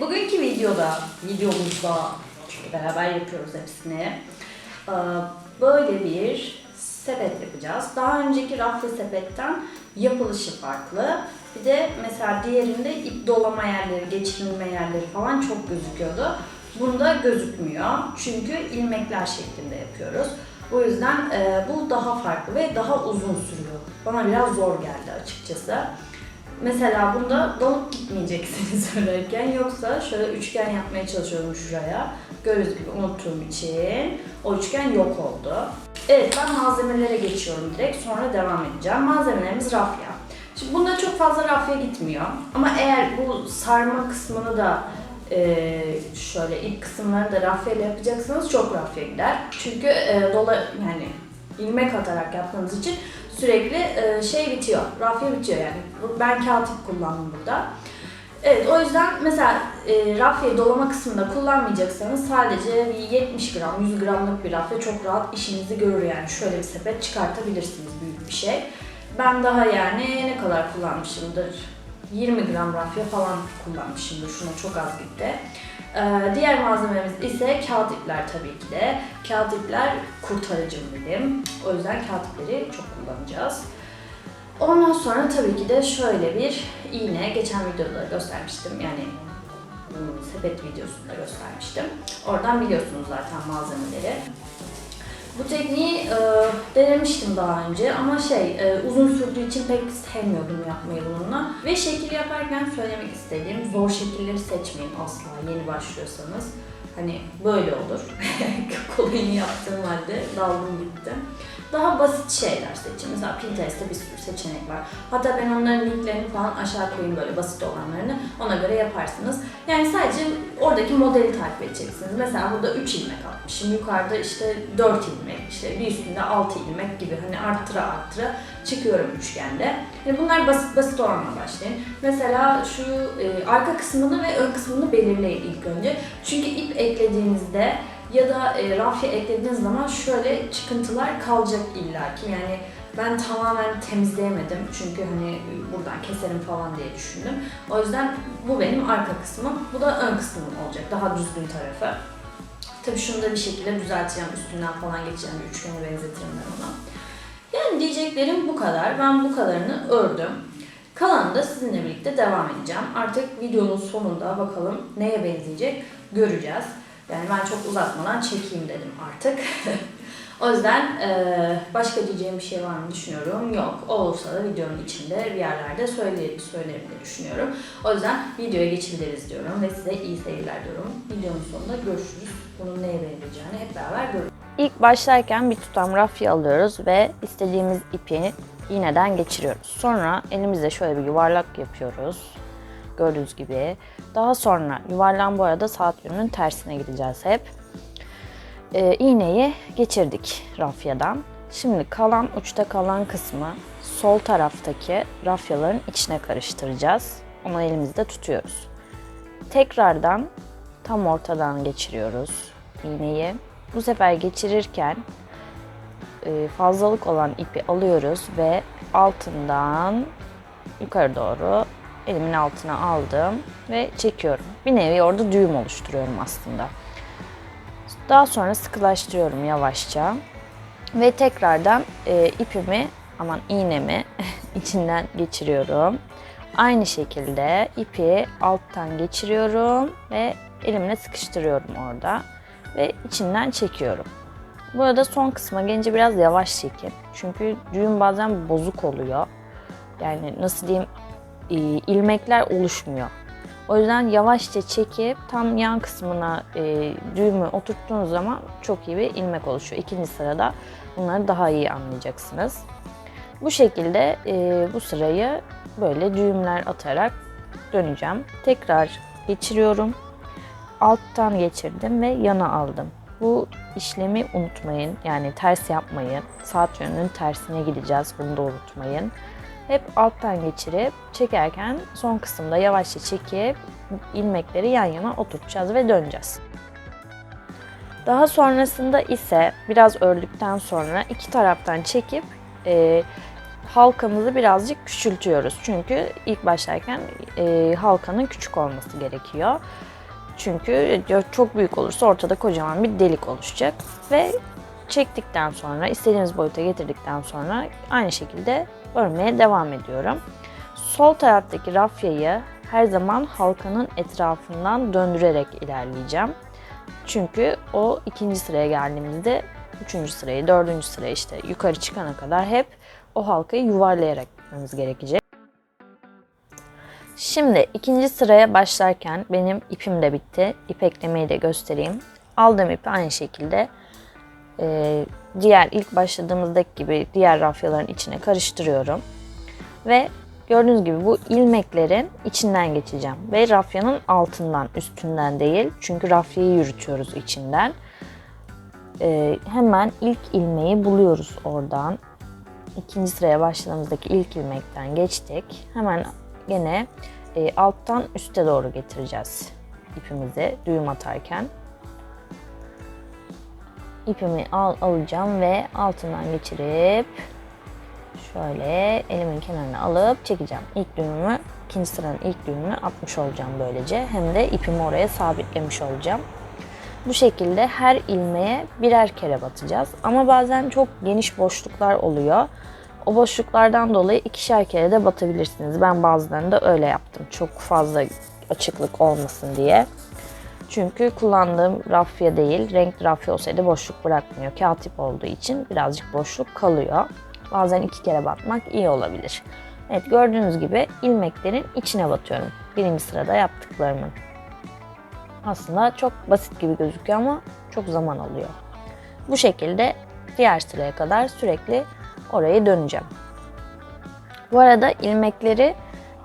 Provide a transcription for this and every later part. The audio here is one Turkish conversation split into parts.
bugünkü videoda, videomuzda çünkü beraber yapıyoruz hepsini. Ee, Böyle bir sepet yapacağız. Daha önceki raflı sepetten yapılışı farklı. Bir de mesela diğerinde ip dolama yerleri, geçirilme yerleri falan çok gözüküyordu. Bunda gözükmüyor. Çünkü ilmekler şeklinde yapıyoruz. Bu yüzden e, bu daha farklı ve daha uzun sürüyor. Bana biraz zor geldi açıkçası. Mesela bunda dalıp gitmeyeceksiniz örerken yoksa şöyle üçgen yapmaya çalışıyorum şuraya. Gördüğünüz gibi unuttuğum için o üçgen yok oldu. Evet ben malzemelere geçiyorum direkt sonra devam edeceğim. Malzemelerimiz rafya. Şimdi bunda çok fazla rafya gitmiyor ama eğer bu sarma kısmını da e, şöyle ip kısımlarını da rafya ile yapacaksanız çok rafya gider. Çünkü e, dola yani ilmek atarak yaptığınız için sürekli e, şey bitiyor, rafya bitiyor yani. Ben kağıt kullandım burada. Evet o yüzden mesela e, rafyayı dolama kısmında kullanmayacaksanız sadece bir 70 gram, 100 gramlık bir rafya çok rahat işinizi görür yani. Şöyle bir sepet çıkartabilirsiniz büyük bir şey. Ben daha yani ne kadar kullanmışımdır? 20 gram rafya falan kullanmışımdır. Şuna çok az gitti. Ee, diğer malzememiz ise kağıt ipler tabii ki de. Kağıt ipler kurtarıcım dedim. O yüzden kağıt ipleri çok kullanacağız. Ondan sonra tabii ki de şöyle bir iğne, geçen videoda göstermiştim yani sepet videosunda göstermiştim. Oradan biliyorsunuz zaten malzemeleri. Bu tekniği e, denemiştim daha önce ama şey e, uzun sürdüğü için pek sevmiyordum yapmayı bununla. Ve şekil yaparken söylemek istediğim zor şekilleri seçmeyin asla yeni başlıyorsanız. Hani böyle olur. Kolayını yaptığım halde daldım gitti. Daha basit şeyler seçin. Mesela Pinterest'te bir sürü seçenek var. Hatta ben onların linklerini falan aşağı koyayım böyle basit olanlarını. Ona göre yaparsınız. Yani sadece oradaki modeli takip edeceksiniz. Mesela burada 3 ilmek atmışım. Yukarıda işte 4 ilmek, işte bir üstünde 6 ilmek gibi hani arttıra arttıra çıkıyorum üçgende. Yani bunlar basit basit olanla başlayın. Mesela şu e, arka kısmını ve ön kısmını belirleyin ilk önce. Çünkü ip eklediğinizde ya da e, rafya eklediğiniz zaman şöyle çıkıntılar kalacak illaki. Yani ben tamamen temizleyemedim çünkü hani buradan keserim falan diye düşündüm. O yüzden bu benim arka kısmım, bu da ön kısmım olacak. Daha düzgün tarafı. Tabii şunu da bir şekilde düzelteceğim, üstünden falan geçeceğim, bir üçgene benzetirim ben ona. Yani diyeceklerim bu kadar. Ben bu kadarını ördüm. Kalanını da sizinle birlikte devam edeceğim. Artık videonun sonunda bakalım neye benzeyecek göreceğiz. Yani ben çok uzatmadan çekeyim dedim artık. o yüzden eee, başka diyeceğim bir şey var mı düşünüyorum. Yok. Olursa da videonun içinde bir yerlerde söyle, söylerim diye düşünüyorum. O yüzden videoya geçebiliriz diyorum ve size iyi seyirler diyorum. Videonun sonunda görüşürüz. Bunun neye benzeyeceğini hep beraber görürüz. İlk başlarken bir tutam rafya alıyoruz ve istediğimiz ipi iğneden geçiriyoruz. Sonra elimizde şöyle bir yuvarlak yapıyoruz. Gördüğünüz gibi. Daha sonra yuvarlağın bu arada saat yönünün tersine gideceğiz hep. Ee, iğneyi geçirdik rafyadan. Şimdi kalan uçta kalan kısmı sol taraftaki rafyaların içine karıştıracağız. Onu elimizde tutuyoruz. Tekrardan tam ortadan geçiriyoruz iğneyi. Bu sefer geçirirken e, fazlalık olan ipi alıyoruz ve altından yukarı doğru elimin altına aldım ve çekiyorum. Bir nevi orada düğüm oluşturuyorum aslında. Daha sonra sıkılaştırıyorum yavaşça ve tekrardan e, ipimi aman iğnemi içinden geçiriyorum. Aynı şekilde ipi alttan geçiriyorum ve elimle sıkıştırıyorum orada ve içinden çekiyorum. Bu arada son kısma gelince biraz yavaş çekin. Çünkü düğüm bazen bozuk oluyor. Yani nasıl diyeyim e, ilmekler oluşmuyor. O yüzden yavaşça çekip tam yan kısmına e, düğümü oturttuğunuz zaman çok iyi bir ilmek oluşuyor. İkinci sırada bunları daha iyi anlayacaksınız. Bu şekilde e, bu sırayı böyle düğümler atarak döneceğim. Tekrar geçiriyorum alttan geçirdim ve yana aldım. Bu işlemi unutmayın. Yani ters yapmayın. Saat yönünün tersine gideceğiz. Bunu da unutmayın. Hep alttan geçirip çekerken son kısımda yavaşça çekip ilmekleri yan yana oturtacağız ve döneceğiz. Daha sonrasında ise biraz ördükten sonra iki taraftan çekip e, halkamızı birazcık küçültüyoruz. Çünkü ilk başlarken e, halkanın küçük olması gerekiyor. Çünkü çok büyük olursa ortada kocaman bir delik oluşacak ve çektikten sonra istediğimiz boyuta getirdikten sonra aynı şekilde örmeye devam ediyorum. Sol taraftaki rafyayı her zaman halkanın etrafından döndürerek ilerleyeceğim. Çünkü o ikinci sıraya geldiğimizde üçüncü sırayı, dördüncü sıraya işte yukarı çıkana kadar hep o halkayı yuvarlayarak gitmemiz gerekecek. Şimdi ikinci sıraya başlarken benim ipim de bitti. İp eklemeyi de göstereyim. Aldığım ipi aynı şekilde e, diğer ilk başladığımızdaki gibi diğer rafyaların içine karıştırıyorum. Ve gördüğünüz gibi bu ilmeklerin içinden geçeceğim. Ve rafyanın altından, üstünden değil. Çünkü rafyayı yürütüyoruz içinden. E, hemen ilk ilmeği buluyoruz oradan. İkinci sıraya başladığımızdaki ilk ilmekten geçtik. Hemen gene e, alttan üste doğru getireceğiz ipimizi düğüm atarken. İpimi al, alacağım ve altından geçirip şöyle elimin kenarına alıp çekeceğim. İlk düğümümü, ikinci sıranın ilk düğümünü atmış olacağım böylece. Hem de ipimi oraya sabitlemiş olacağım. Bu şekilde her ilmeğe birer kere batacağız. Ama bazen çok geniş boşluklar oluyor. O boşluklardan dolayı ikişer kere de batabilirsiniz. Ben bazılarında öyle yaptım. Çok fazla açıklık olmasın diye. Çünkü kullandığım rafya değil, renkli rafya olsaydı boşluk bırakmıyor. Kağıt ip olduğu için birazcık boşluk kalıyor. Bazen iki kere batmak iyi olabilir. Evet gördüğünüz gibi ilmeklerin içine batıyorum. Birinci sırada yaptıklarımın. Aslında çok basit gibi gözüküyor ama çok zaman alıyor. Bu şekilde diğer sıraya kadar sürekli oraya döneceğim. Bu arada ilmekleri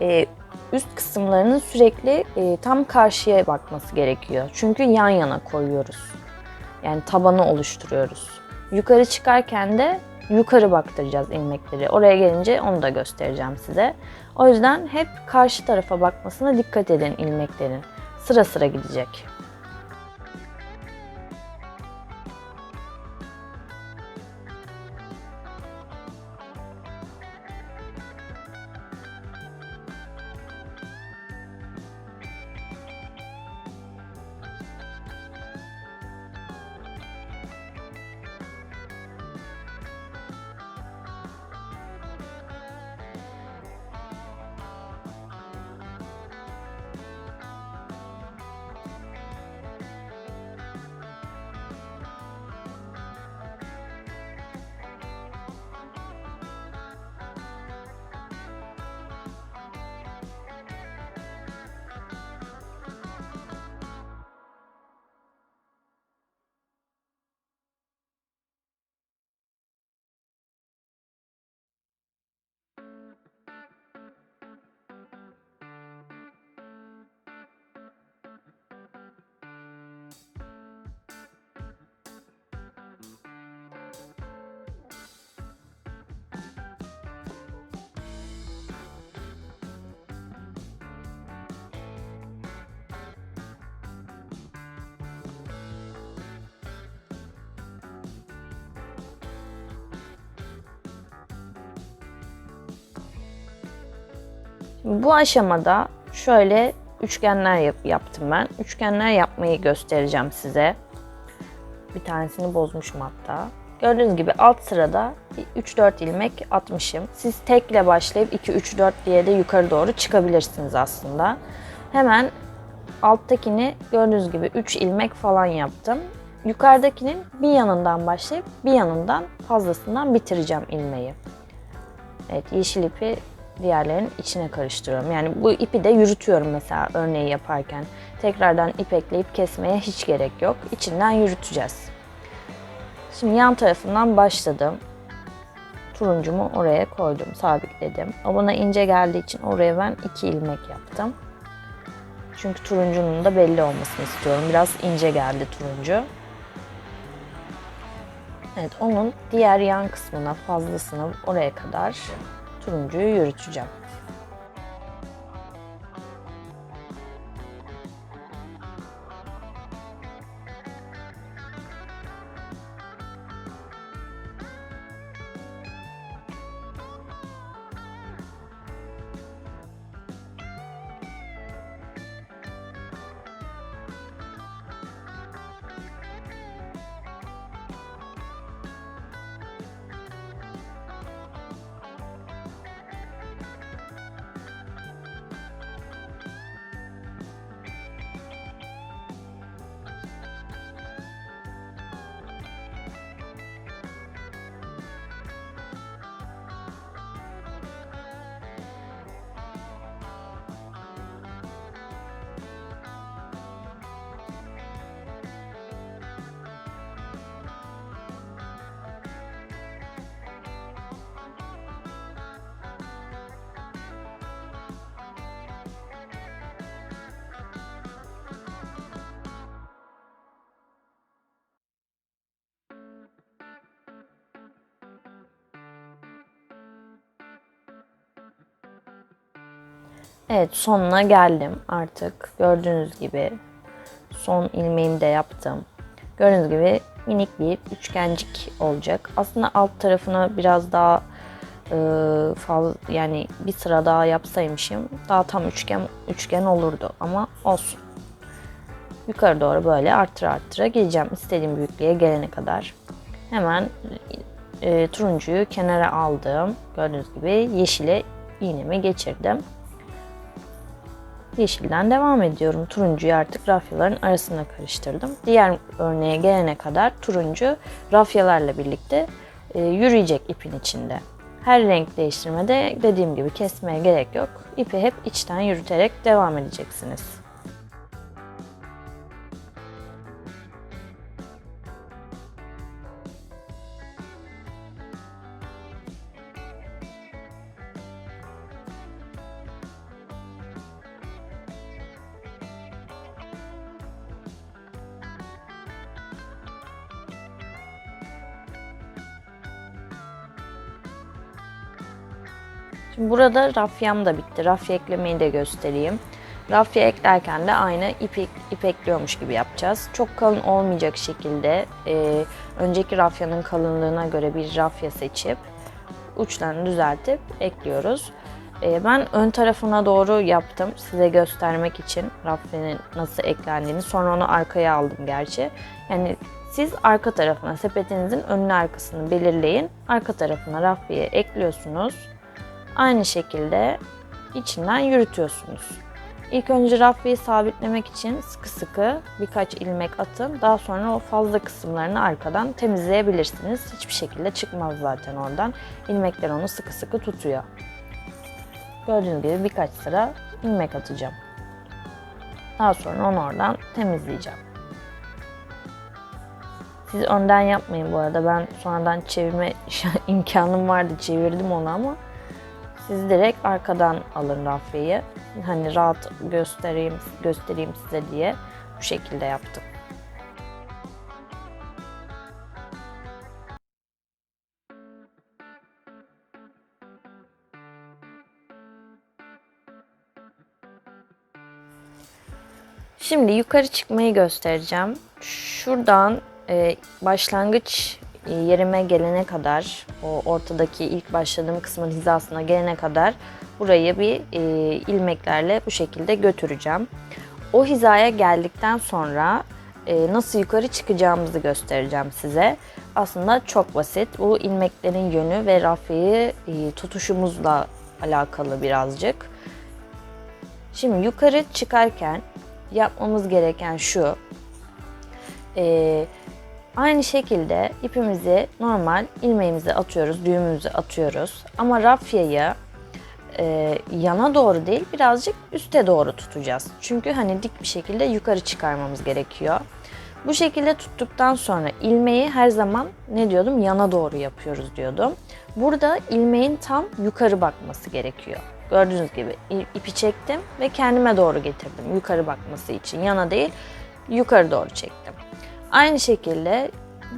e, üst kısımlarının sürekli e, tam karşıya bakması gerekiyor. Çünkü yan yana koyuyoruz. Yani tabanı oluşturuyoruz. Yukarı çıkarken de yukarı baktıracağız ilmekleri. Oraya gelince onu da göstereceğim size. O yüzden hep karşı tarafa bakmasına dikkat edin ilmeklerin. Sıra sıra gidecek. Bu aşamada şöyle üçgenler yap- yaptım ben. Üçgenler yapmayı göstereceğim size. Bir tanesini bozmuşum hatta. Gördüğünüz gibi alt sırada 3-4 ilmek atmışım. Siz tekle başlayıp 2-3-4 diye de yukarı doğru çıkabilirsiniz aslında. Hemen alttakini gördüğünüz gibi 3 ilmek falan yaptım. Yukarıdakinin bir yanından başlayıp bir yanından fazlasından bitireceğim ilmeği. Evet yeşil ipi diğerlerinin içine karıştırıyorum. Yani bu ipi de yürütüyorum mesela örneği yaparken. Tekrardan ip ekleyip kesmeye hiç gerek yok. İçinden yürüteceğiz. Şimdi yan tarafından başladım. Turuncumu oraya koydum, sabitledim. O ince geldiği için oraya ben iki ilmek yaptım. Çünkü turuncunun da belli olmasını istiyorum. Biraz ince geldi turuncu. Evet, onun diğer yan kısmına fazlasını oraya kadar turuncuyu yürüteceğim. Evet sonuna geldim artık. Gördüğünüz gibi son ilmeğimi de yaptım. Gördüğünüz gibi minik bir üçgencik olacak. Aslında alt tarafına biraz daha e, fazla yani bir sıra daha yapsaymışım daha tam üçgen üçgen olurdu ama olsun. Yukarı doğru böyle artıra artıra geleceğim istediğim büyüklüğe gelene kadar. Hemen e, turuncuyu kenara aldım. Gördüğünüz gibi yeşile iğnemi geçirdim. Yeşilden devam ediyorum. Turuncuyu artık rafyaların arasına karıştırdım. Diğer örneğe gelene kadar turuncu rafyalarla birlikte e, yürüyecek ipin içinde. Her renk değiştirmede dediğim gibi kesmeye gerek yok. İpi hep içten yürüterek devam edeceksiniz. Şimdi burada rafyam da bitti. Rafya eklemeyi de göstereyim. Rafya eklerken de aynı ip, ip ekliyormuş gibi yapacağız. Çok kalın olmayacak şekilde e, önceki rafyanın kalınlığına göre bir rafya seçip uçlarını düzeltip ekliyoruz. E, ben ön tarafına doğru yaptım size göstermek için rafyanın nasıl eklendiğini. Sonra onu arkaya aldım gerçi. Yani siz arka tarafına sepetinizin önünü arkasını belirleyin. Arka tarafına rafyayı ekliyorsunuz. Aynı şekilde içinden yürütüyorsunuz. İlk önce rafyayı sabitlemek için sıkı sıkı birkaç ilmek atın. Daha sonra o fazla kısımlarını arkadan temizleyebilirsiniz. Hiçbir şekilde çıkmaz zaten oradan. İlmekler onu sıkı sıkı tutuyor. Gördüğünüz gibi birkaç sıra ilmek atacağım. Daha sonra onu oradan temizleyeceğim. Siz önden yapmayın bu arada. Ben sonradan çevirme imkanım vardı. Çevirdim onu ama siz direkt arkadan alın rafyayı. Hani rahat göstereyim göstereyim size diye bu şekilde yaptım. Şimdi yukarı çıkmayı göstereceğim. Şuradan e, başlangıç yerime gelene kadar, o ortadaki ilk başladığım kısmın hizasına gelene kadar burayı bir e, ilmeklerle bu şekilde götüreceğim. O hizaya geldikten sonra e, nasıl yukarı çıkacağımızı göstereceğim size. Aslında çok basit. Bu ilmeklerin yönü ve rafyayı e, tutuşumuzla alakalı birazcık. Şimdi yukarı çıkarken yapmamız gereken şu. Eee Aynı şekilde ipimizi normal ilmeğimizi atıyoruz, düğümümüzü atıyoruz. Ama rafyayı e, yana doğru değil birazcık üste doğru tutacağız. Çünkü hani dik bir şekilde yukarı çıkarmamız gerekiyor. Bu şekilde tuttuktan sonra ilmeği her zaman ne diyordum yana doğru yapıyoruz diyordum. Burada ilmeğin tam yukarı bakması gerekiyor. Gördüğünüz gibi ipi çektim ve kendime doğru getirdim yukarı bakması için. Yana değil yukarı doğru çektim. Aynı şekilde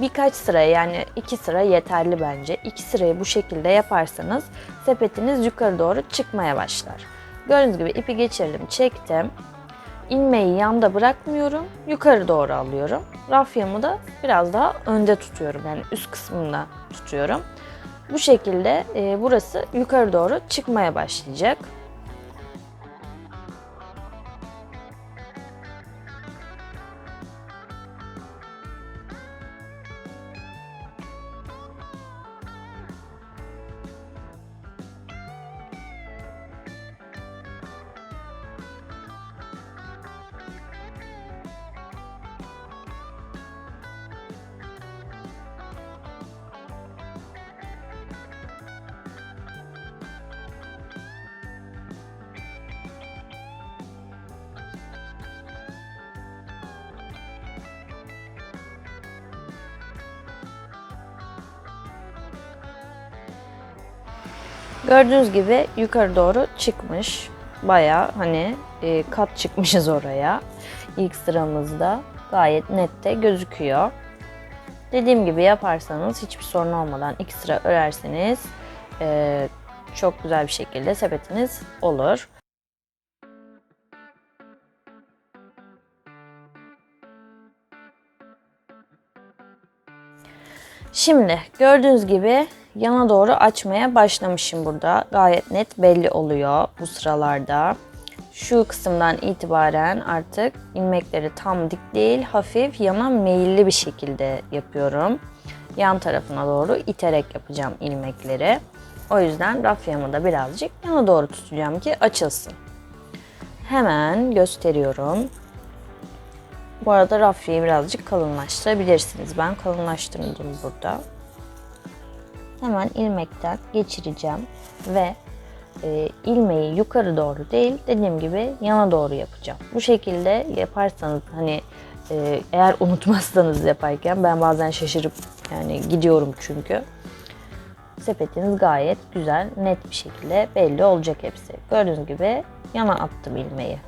birkaç sıra yani iki sıra yeterli bence. İki sırayı bu şekilde yaparsanız sepetiniz yukarı doğru çıkmaya başlar. Gördüğünüz gibi ipi geçirdim, çektim. İlmeği yanda bırakmıyorum, yukarı doğru alıyorum. Rafyamı da biraz daha önde tutuyorum yani üst kısmında tutuyorum. Bu şekilde e, burası yukarı doğru çıkmaya başlayacak. Gördüğünüz gibi yukarı doğru çıkmış. Baya hani e, kat çıkmışız oraya. İlk sıramızda gayet nette gözüküyor. Dediğim gibi yaparsanız hiçbir sorun olmadan iki sıra örerseniz e, çok güzel bir şekilde sepetiniz olur. Şimdi gördüğünüz gibi yana doğru açmaya başlamışım burada. Gayet net belli oluyor bu sıralarda. Şu kısımdan itibaren artık ilmekleri tam dik değil, hafif yana meyilli bir şekilde yapıyorum. Yan tarafına doğru iterek yapacağım ilmekleri. O yüzden rafyamı da birazcık yana doğru tutacağım ki açılsın. Hemen gösteriyorum. Bu arada rafyayı birazcık kalınlaştırabilirsiniz. Ben kalınlaştırdım burada. Hemen ilmekten geçireceğim ve e, ilmeği yukarı doğru değil dediğim gibi yana doğru yapacağım. Bu şekilde yaparsanız hani e, eğer unutmazsanız yaparken ben bazen şaşırıp yani gidiyorum çünkü. Sepetiniz gayet güzel, net bir şekilde belli olacak hepsi. Gördüğünüz gibi yana attım ilmeği.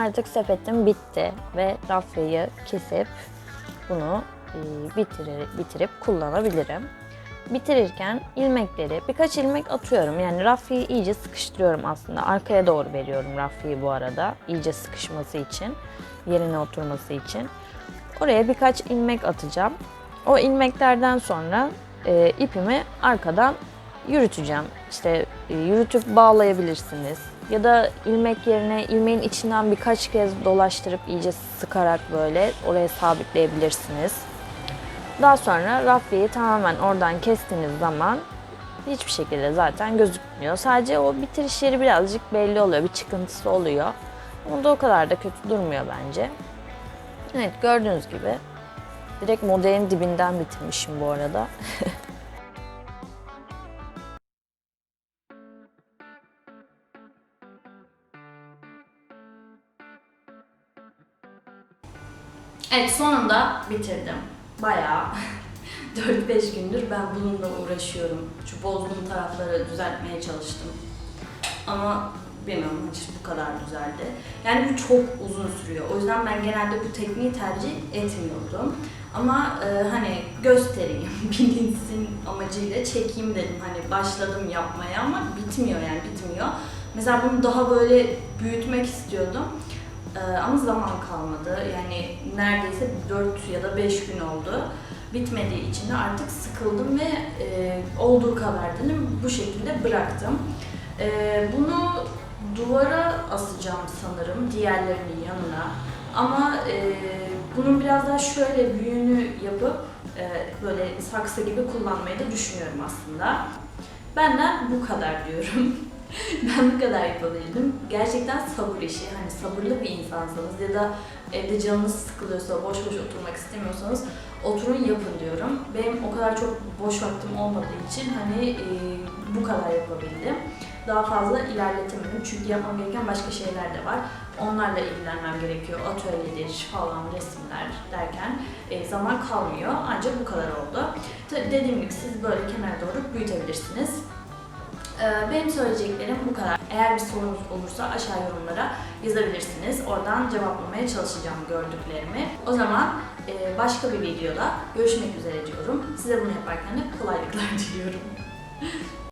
Artık sepetim bitti ve rafyayı kesip bunu e, bitirir, bitirip kullanabilirim. Bitirirken ilmekleri birkaç ilmek atıyorum. Yani rafyayı iyice sıkıştırıyorum aslında. Arkaya doğru veriyorum rafyayı bu arada. iyice sıkışması için, yerine oturması için. Oraya birkaç ilmek atacağım. O ilmeklerden sonra e, ipimi arkadan yürüteceğim. İşte e, yürütüp bağlayabilirsiniz. Ya da ilmek yerine ilmeğin içinden birkaç kez dolaştırıp iyice sıkarak böyle oraya sabitleyebilirsiniz. Daha sonra rafyayı tamamen oradan kestiğiniz zaman hiçbir şekilde zaten gözükmüyor. Sadece o bitiriş yeri birazcık belli oluyor. Bir çıkıntısı oluyor. Ama da o kadar da kötü durmuyor bence. Evet gördüğünüz gibi direkt modelin dibinden bitirmişim bu arada. Evet sonunda bitirdim. Bayağı 4-5 gündür ben bununla uğraşıyorum. Şu bozduğum tarafları düzeltmeye çalıştım. Ama bilmiyorum hiç bu kadar düzeldi. Yani bu çok uzun sürüyor. O yüzden ben genelde bu tekniği tercih etmiyordum. Ama e, hani göstereyim, bilinsin amacıyla çekeyim dedim. Hani başladım yapmaya ama bitmiyor yani bitmiyor. Mesela bunu daha böyle büyütmek istiyordum. Ee, ama zaman kalmadı. Yani neredeyse 4 ya da 5 gün oldu. Bitmediği için de artık sıkıldım ve e, olduğu kadar dedim bu şekilde bıraktım. E, bunu duvara asacağım sanırım diğerlerinin yanına. Ama e, bunun biraz daha şöyle büyüğünü yapıp e, böyle saksı gibi kullanmayı da düşünüyorum aslında. Benden bu kadar diyorum. ben bu kadar yapabildim. Gerçekten sabır işi. Hani sabırlı bir insansanız ya da evde canınız sıkılıyorsa, boş boş oturmak istemiyorsanız oturun yapın diyorum. Benim o kadar çok boş vaktim olmadığı için hani e, bu kadar yapabildim. Daha fazla ilerletemedim çünkü yapmam gereken başka şeyler de var. Onlarla ilgilenmem gerekiyor. Atölyedir falan, resimler derken e, zaman kalmıyor. Ancak bu kadar oldu. Tabii dediğim gibi siz böyle kenara doğru büyütebilirsiniz. Ee, Benim söyleyeceklerim bu kadar. Eğer bir sorunuz olursa aşağı yorumlara yazabilirsiniz. Oradan cevaplamaya çalışacağım gördüklerimi. O zaman e, başka bir videoda görüşmek üzere diyorum. Size bunu yaparken de kolaylıklar diliyorum.